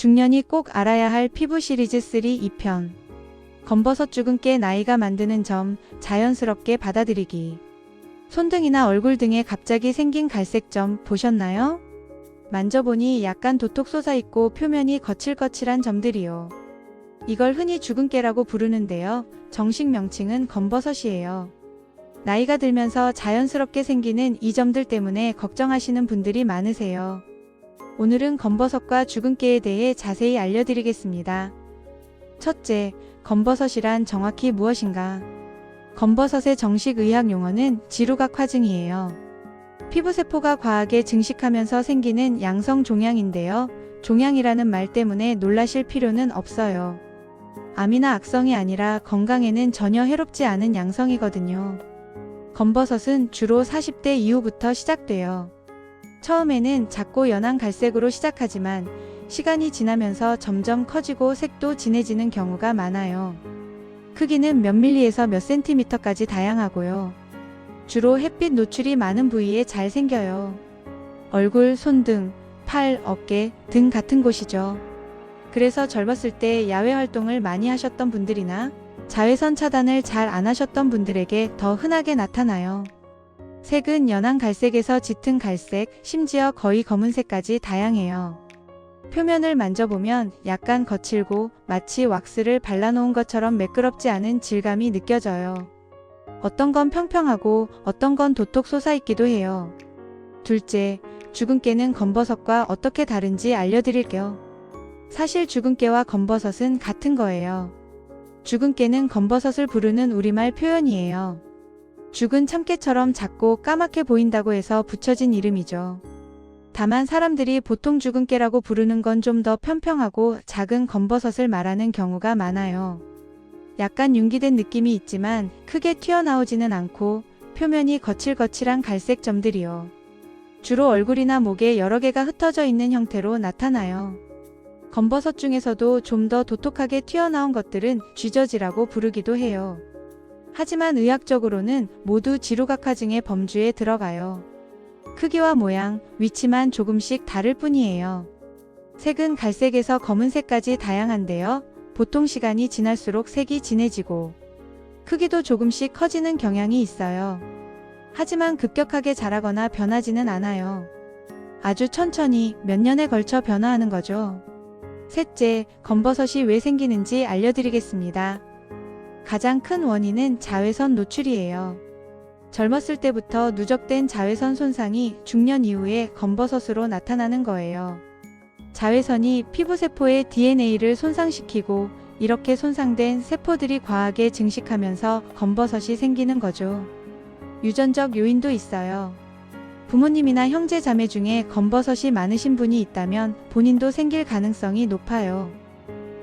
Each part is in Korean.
중년이 꼭 알아야 할 피부 시리즈 3 2편. 검버섯 죽은 깨 나이가 만드는 점 자연스럽게 받아들이기. 손등이나 얼굴 등에 갑자기 생긴 갈색 점 보셨나요? 만져보니 약간 도톡 솟아있고 표면이 거칠거칠한 점들이요. 이걸 흔히 죽은 깨라고 부르는데요. 정식 명칭은 검버섯이에요. 나이가 들면서 자연스럽게 생기는 이 점들 때문에 걱정하시는 분들이 많으세요. 오늘은 검버섯과 죽은 깨에 대해 자세히 알려드리겠습니다. 첫째, 검버섯이란 정확히 무엇인가? 검버섯의 정식 의학 용어는 지루각 화증이에요. 피부세포가 과하게 증식하면서 생기는 양성 종양인데요. 종양이라는 말 때문에 놀라실 필요는 없어요. 암이나 악성이 아니라 건강에는 전혀 해롭지 않은 양성이거든요. 검버섯은 주로 40대 이후부터 시작돼요. 처음에는 작고 연한 갈색으로 시작하지만 시간이 지나면서 점점 커지고 색도 진해지는 경우가 많아요. 크기는 몇 밀리에서 몇 센티미터까지 다양하고요. 주로 햇빛 노출이 많은 부위에 잘 생겨요. 얼굴, 손등, 팔, 어깨 등 같은 곳이죠. 그래서 젊었을 때 야외 활동을 많이 하셨던 분들이나 자외선 차단을 잘 안 하셨던 분들에게 더 흔하게 나타나요. 색은 연한 갈색에서 짙은 갈색, 심지어 거의 검은색까지 다양해요. 표면을 만져보면 약간 거칠고 마치 왁스를 발라놓은 것처럼 매끄럽지 않은 질감이 느껴져요. 어떤 건 평평하고 어떤 건 도톡 솟아있기도 해요. 둘째, 죽은 깨는 검버섯과 어떻게 다른지 알려드릴게요. 사실 죽은 깨와 검버섯은 같은 거예요. 죽은 깨는 검버섯을 부르는 우리말 표현이에요. 죽은 참깨처럼 작고 까맣게 보인다고 해서 붙여진 이름이죠. 다만 사람들이 보통 죽은 깨라고 부르는 건 좀더 평평하고 작은 검버섯을 말하는 경우가 많아요. 약간 융기된 느낌이 있지만 크게 튀어나오지는 않고 표면이 거칠거칠한 갈색 점들이요. 주로 얼굴이나 목에 여러 개가 흩어져 있는 형태로 나타나요. 검버섯 중에서도 좀 더 도톡하게 튀어나온 것들은 쥐저지라고 부르기도 해요. 하지만 의학적으로는 모두 지루각화증의 범주에 들어가요. 크기와 모양, 위치만 조금씩 다를 뿐이에요. 색은 갈색에서 검은색까지 다양한데요. 보통 시간이 지날수록 색이 진해지고 크기도 조금씩 커지는 경향이 있어요. 하지만 급격하게 자라거나 변하지는 않아요. 아주 천천히 몇 년에 걸쳐 변화하는 거죠. 셋째, 검버섯이 왜 생기는지 알려드리겠습니다. 가장 큰 원인은 자외선 노출이에요. 젊었을 때부터 누적된 자외선 손상이 중년 이후에 검버섯으로 나타나는 거예요. 자외선이 피부세포의 DNA를 손상시키고 이렇게 손상된 세포들이 과하게 증식하면서 검버섯이 생기는 거죠. 유전적 요인도 있어요. 부모님이나 형제 자매 중에 검버섯이 많으신 분이 있다면 본인도 생길 가능성이 높아요.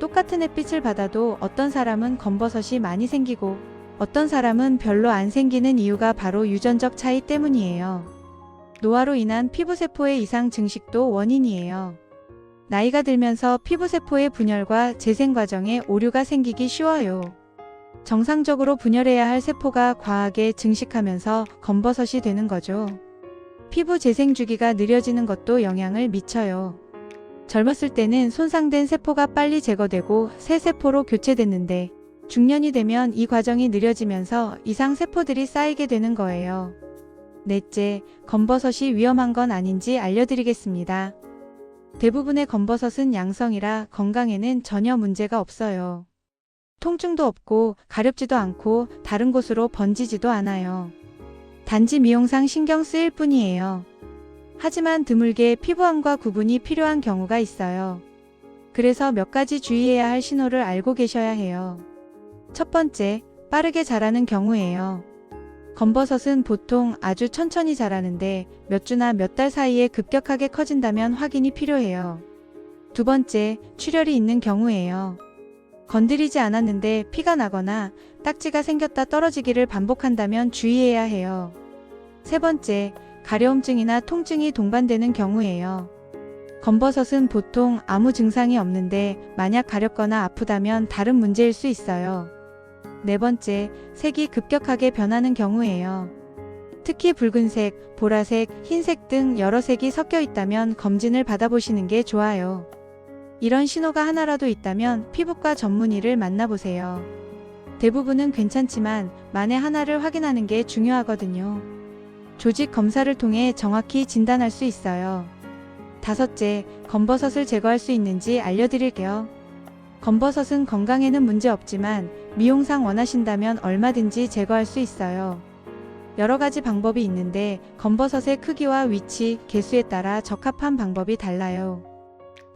똑같은 햇빛을 받아도 어떤 사람은 검버섯이 많이 생기고 어떤 사람은 별로 안 생기는 이유가 바로 유전적 차이 때문이에요. 노화로 인한 피부세포의 이상 증식도 원인이에요. 나이가 들면서 피부세포의 분열과 재생 과정에 오류가 생기기 쉬워요. 정상적으로 분열해야 할 세포가 과하게 증식하면서 검버섯이 되는 거죠. 피부 재생 주기가 느려지는 것도 영향을 미쳐요. 젊었을 때는 손상된 세포가 빨리 제거되고 새 세포로 교체됐는데 중년이 되면 이 과정이 느려지면서 이상 세포들이 쌓이게 되는 거예요. 넷째, 검버섯이 위험한 건 아닌지 알려드리겠습니다. 대부분의 검버섯은 양성이라 건강에는 전혀 문제가 없어요. 통증도 없고 가렵지도 않고 다른 곳으로 번지지도 않아요. 단지 미용상 신경 쓰일 뿐이에요. 하지만 드물게 피부암과 구분이 필요한 경우가 있어요. 그래서 몇 가지 주의해야 할 신호를 알고 계셔야 해요. 첫 번째, 빠르게 자라는 경우예요. 검버섯은 보통 아주 천천히 자라는데 몇 주나 몇 달 사이에 급격하게 커진다면 확인이 필요해요. 두 번째, 출혈이 있는 경우예요. 건드리지 않았는데 피가 나거나 딱지가 생겼다 떨어지기를 반복한다면 주의해야 해요. 세 번째, 가려움증이나 통증이 동반되는 경우예요. 검버섯은 보통 아무 증상이 없는데 만약 가렵거나 아프다면 다른 문제일 수 있어요. 네 번째, 색이 급격하게 변하는 경우예요. 특히 붉은색, 보라색, 흰색 등 여러 색이 섞여 있다면 검진을 받아보시는 게 좋아요. 이런 신호가 하나라도 있다면 피부과 전문의를 만나보세요. 대부분은 괜찮지만 만에 하나를 확인하는 게 중요하거든요. 조직 검사를 통해 정확히 진단할 수 있어요. 다섯째, 검버섯을 제거할 수 있는지 알려드릴게요. 검버섯은 건강에는 문제 없지만 미용상 원하신다면 얼마든지 제거할 수 있어요. 여러 가지 방법이 있는데 검버섯의 크기와 위치, 개수에 따라 적합한 방법이 달라요.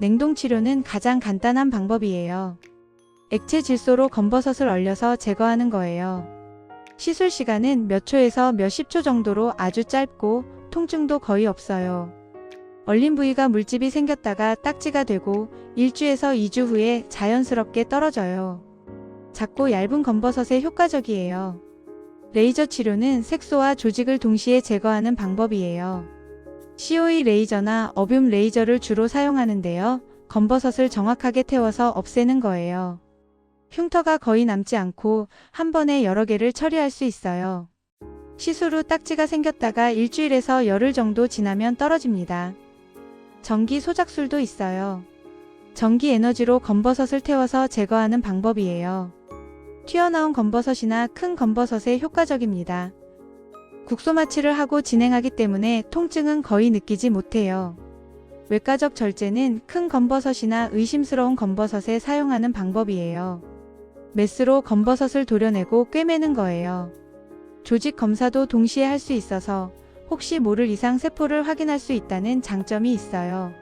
냉동 치료는 가장 간단한 방법이에요. 액체 질소로 검버섯을 얼려서 제거하는 거예요. 시술 시간은 몇 초에서 몇십 초 정도로 아주 짧고 통증도 거의 없어요. 얼린 부위가 물집이 생겼다가 딱지가 되고 1주에서 2주 후에 자연스럽게 떨어져요. 작고 얇은 검버섯에 효과적이에요. 레이저 치료는 색소와 조직을 동시에 제거하는 방법이에요. COE 레이저나 어뷸 레이저를 주로 사용하는데요. 검버섯을 정확하게 태워서 없애는 거예요. 흉터가 거의 남지 않고 한 번에 여러 개를 처리할 수 있어요. 시술 후 딱지가 생겼다가 일주일에서 열흘 정도 지나면 떨어집니다. 전기 소작술도 있어요. 전기 에너지로 검버섯을 태워서 제거하는 방법이에요. 튀어나온 검버섯이나 큰 검버섯에 효과적입니다. 국소 마취를 하고 진행하기 때문에 통증은 거의 느끼지 못해요. 외과적 절제는 큰 검버섯이나 의심스러운 검버섯에 사용하는 방법이에요. 메스로 검버섯을 도려내고 꿰매는 거예요. 조직 검사도 동시에 할 수 있어서 혹시 모를 이상 세포를 확인할 수 있다는 장점이 있어요.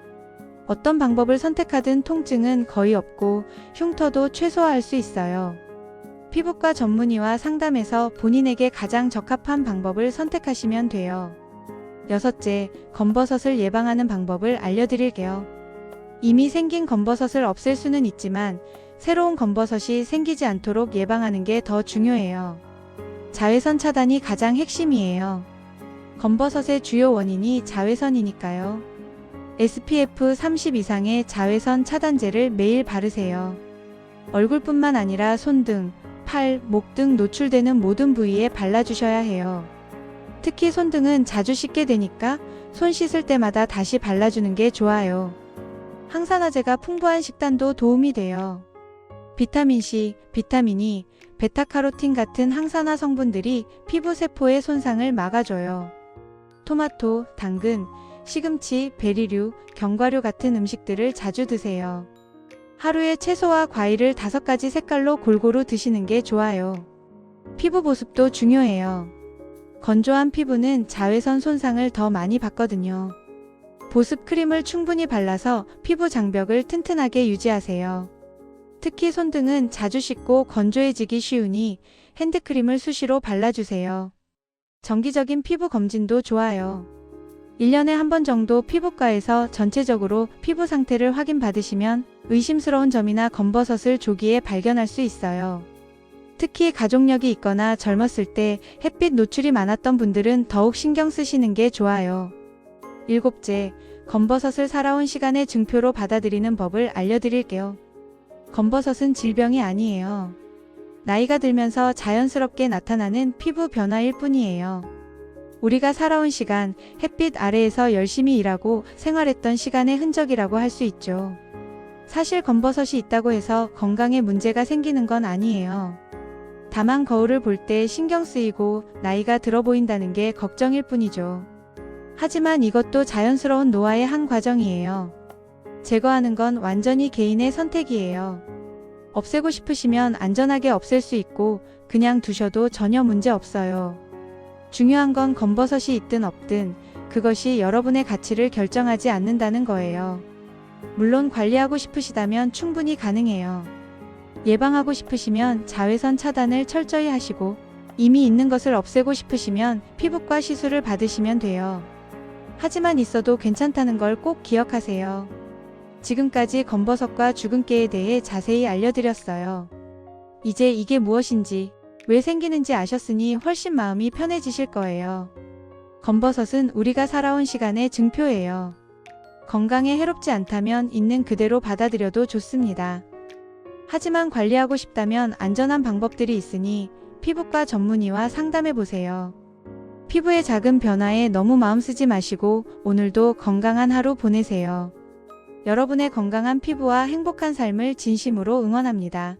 어떤 방법을 선택하든 통증은 거의 없고 흉터도 최소화할 수 있어요. 피부과 전문의와 상담해서 본인에게 가장 적합한 방법을 선택하시면 돼요. 여섯째, 검버섯을 예방하는 방법을 알려드릴게요. 이미 생긴 검버섯을 없앨 수는 있지만 새로운 검버섯이 생기지 않도록 예방하는 게 더 중요해요. 자외선 차단이 가장 핵심이에요. 검버섯의 주요 원인이 자외선이니까요. SPF 30 이상의 자외선 차단제를 매일 바르세요. 얼굴뿐만 아니라 손 등, 팔, 목 등 노출되는 모든 부위에 발라주셔야 해요. 특히 손 등은 자주 씻게 되니까 손 씻을 때마다 다시 발라주는 게 좋아요. 항산화제가 풍부한 식단도 도움이 돼요. 비타민C, 비타민이, 베타카로틴 같은 항산화 성분들이 피부 세포의 손상을 막아줘요. 토마토, 당근, 시금치, 베리류, 견과류 같은 음식들을 자주 드세요. 하루에 채소와 과일을 다섯 가지 색깔로 골고루 드시는 게 좋아요. 피부 보습도 중요해요. 건조한 피부는 자외선 손상을 더 많이 받거든요. 보습 크림을 충분히 발라서 피부 장벽을 튼튼하게 유지하세요. 특히 손등은 자주 씻고 건조해지기 쉬우니 핸드크림을 수시로 발라주세요. 정기적인 피부 검진도 좋아요. 1년에 한 번 정도 피부과에서 전체적으로 피부 상태를 확인받으시면 의심스러운 점이나 검버섯을 조기에 발견할 수 있어요. 특히 가족력이 있거나 젊었을 때 햇빛 노출이 많았던 분들은 더욱 신경 쓰시는 게 좋아요. 일곱째, 검버섯을 살아온 시간의 증표로 받아들이는 법을 알려드릴게요. 검버섯은 질병이 아니에요. 나이가 들면서 자연스럽게 나타나는 피부 변화일 뿐이에요. 우리가 살아온 시간, 햇빛 아래에서 열심히 일하고 생활했던 시간의 흔적이라고 할 수 있죠. 사실 검버섯이 있다고 해서 건강에 문제가 생기는 건 아니에요. 다만 거울을 볼 때 신경 쓰이고 나이가 들어 보인다는 게 걱정일 뿐이죠. 하지만 이것도 자연스러운 노화의 한 과정이에요. 제거하는 건 완전히 개인의 선택이에요. 없애고 싶으시면 안전하게 없앨 수 있고 그냥 두셔도 전혀 문제 없어요. 중요한 건 검버섯이 있든 없든 그것이 여러분의 가치를 결정하지 않는다는 거예요. 물론 관리하고 싶으시다면 충분히 가능해요. 예방하고 싶으시면 자외선 차단을 철저히 하시고 이미 있는 것을 없애고 싶으시면 피부과 시술을 받으시면 돼요. 하지만 있어도 괜찮다는 걸 꼭 기억하세요. 지금까지 검버섯과 주근깨에 대해 자세히 알려드렸어요. 이제 이게 무엇인지, 왜 생기는지 아셨으니 훨씬 마음이 편해지실 거예요. 검버섯은 우리가 살아온 시간의 증표예요. 건강에 해롭지 않다면 있는 그대로 받아들여도 좋습니다. 하지만 관리하고 싶다면 안전한 방법들이 있으니 피부과 전문의와 상담해 보세요. 피부의 작은 변화에 너무 마음 쓰지 마시고 오늘도 건강한 하루 보내세요. 여러분의 건강한 피부와 행복한 삶을 진심으로 응원합니다.